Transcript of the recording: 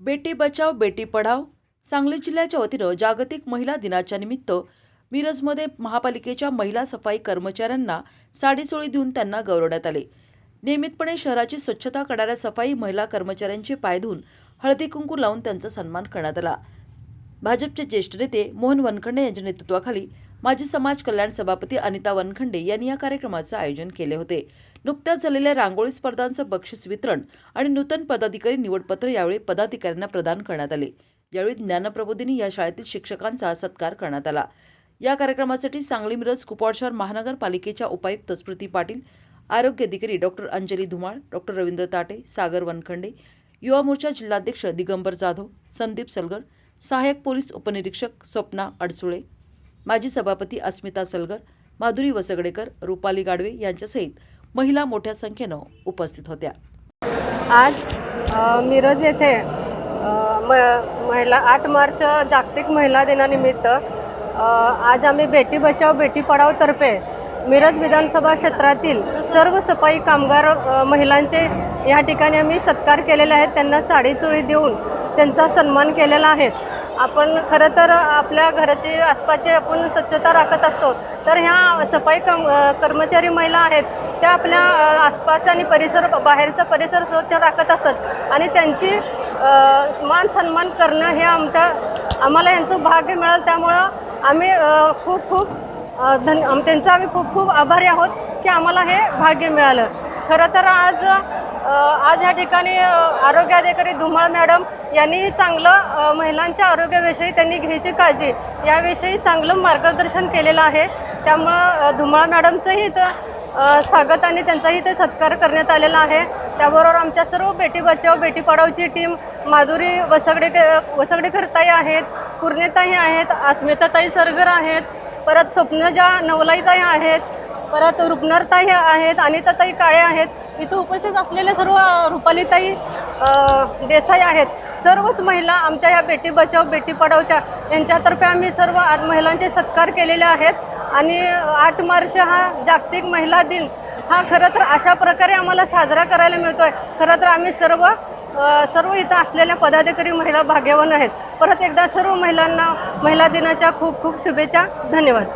बेटी बचाव बेटी पढाव सांगली जिल्ह्याच्या वतीनं जागतिक महिला दिनाच्या निमित्त मिरजमध्ये महापालिकेच्या महिला सफाई कर्मचाऱ्यांना साडीचोळी देऊन त्यांना गौरवण्यात आले. नियमितपणे शहराची स्वच्छता करणाऱ्या सफाई महिला कर्मचाऱ्यांचे पाय धुवून हळदी कुंकू लावून त्यांचा सन्मान करण्यात आला. भाजपचे ज्येष्ठ नेते मोहन वनखंडे यांच्या नेतृत्वाखाली माजी समाज कल्याण सभापती अनिता वनखंडे यांनी या कार्यक्रमाचं आयोजन केले होते. नुकत्याच झालेल्या रांगोळी स्पर्धांचं बक्षीस वितरण आणि नूतन पदाधिकारी निवडपत्र यावेळी पदाधिकाऱ्यांना प्रदान करण्यात आले. यावेळी ज्ञानप्रबोधिनी या शाळेतील शिक्षकांचा सत्कार करण्यात आला. या कार्यक्रमासाठी सांगली मिरज कुपवाड महानगरपालिकेच्या उपायुक्त स्मृती पाटील आरोग्य अधिकारी डॉक्टर अंजली धुमाळ डॉक्टर रवींद्र ताटे सागर वनखंडे युवा मोर्चा जिल्हाध्यक्ष दिगंबर जाधव संदीप सलगर सहाय्यक पोलीस उपनिरीक्षक स्वप्ना अडसुळे माजी सभापती अस्मिता सलगर माधुरी वसगडेकर रुपाली गाडवे यांच्यासहित महिला मोठ्या संख्येनं उपस्थित होत्या. आज मिरज येथे म महिला आठ मार्च जागतिक महिला दिनानिमित्त आज आम्ही बेटी बचाव बेटी पढाव तर्फे मिरज विधानसभा क्षेत्रातील सर्व सफाई कामगार महिलांचे या ठिकाणी आम्ही सत्कार केलेले आहेत. त्यांना साडीचोळी देऊन त्यांचा सन्मान केलेला आहे. आपण खरं तर आपल्या घराची आसपासची आपण स्वच्छता राखत असतो. तर ह्या सफाई कम कर्मचारी महिला आहेत त्या आपल्या आसपास आणि परिसर बाहेरचा परिसर स्वच्छ राखत असतात. आणि त्यांची मान सन्मान करणं हे आमच्या आम्हाला यांचं भाग्य मिळालं. त्यामुळं आम्ही खूप खूप धन त्यांचा आम्ही खूप खूप आभारी आहोत की आम्हाला हे भाग्य मिळालं. खरं तर आज आज या ठिकाणी आरोग्याधिकारी आरोग्य अधिकारी धुमाळ मॅडम यांनीही चांगलं महिलांच्या आरोग्याविषयी त्यांनी घ्यायची काळजी. याविषयी चांगलं मार्गदर्शन केलेलं आहे. त्यामुळं धुमाळ मॅडमचंही इथं स्वागत आणि त्यांचाही ते सत्कार करण्यात आलेला आहे. त्याबरोबर आमच्या सर्व बेटी बचाव बेटी पढावची टीम माधुरी वसगडे वसगडेकरताई आहेत पूर्णेताई आहेत अस्मिताताई सरगर आहेत परत स्वप्नजा नवलाईताई आहेत परत रुग्णरताई आहेत अनिताताई काळे आहेत. इथं उपस्थित असलेले सर्व रुपालीताई देसाई आहेत. सर्वच महिला आमच्या या बेटी बचाव बेटी पढावच्या यांच्यातर्फे आम्ही सर्व आज महिलांचे सत्कार केलेले आहेत. आणि आठ मार्च हा जागतिक महिला दिन हा खरं तर अशा प्रकारे आम्हाला साजरा करायला मिळतो आहे खरं तर आम्ही सर्व सर्व इथं असलेल्या पदाधिकारी महिला भाग्यवान आहेत. परत एकदा सर्व महिलांना महिला दिनाच्या खूप खूप शुभेच्छा. धन्यवाद.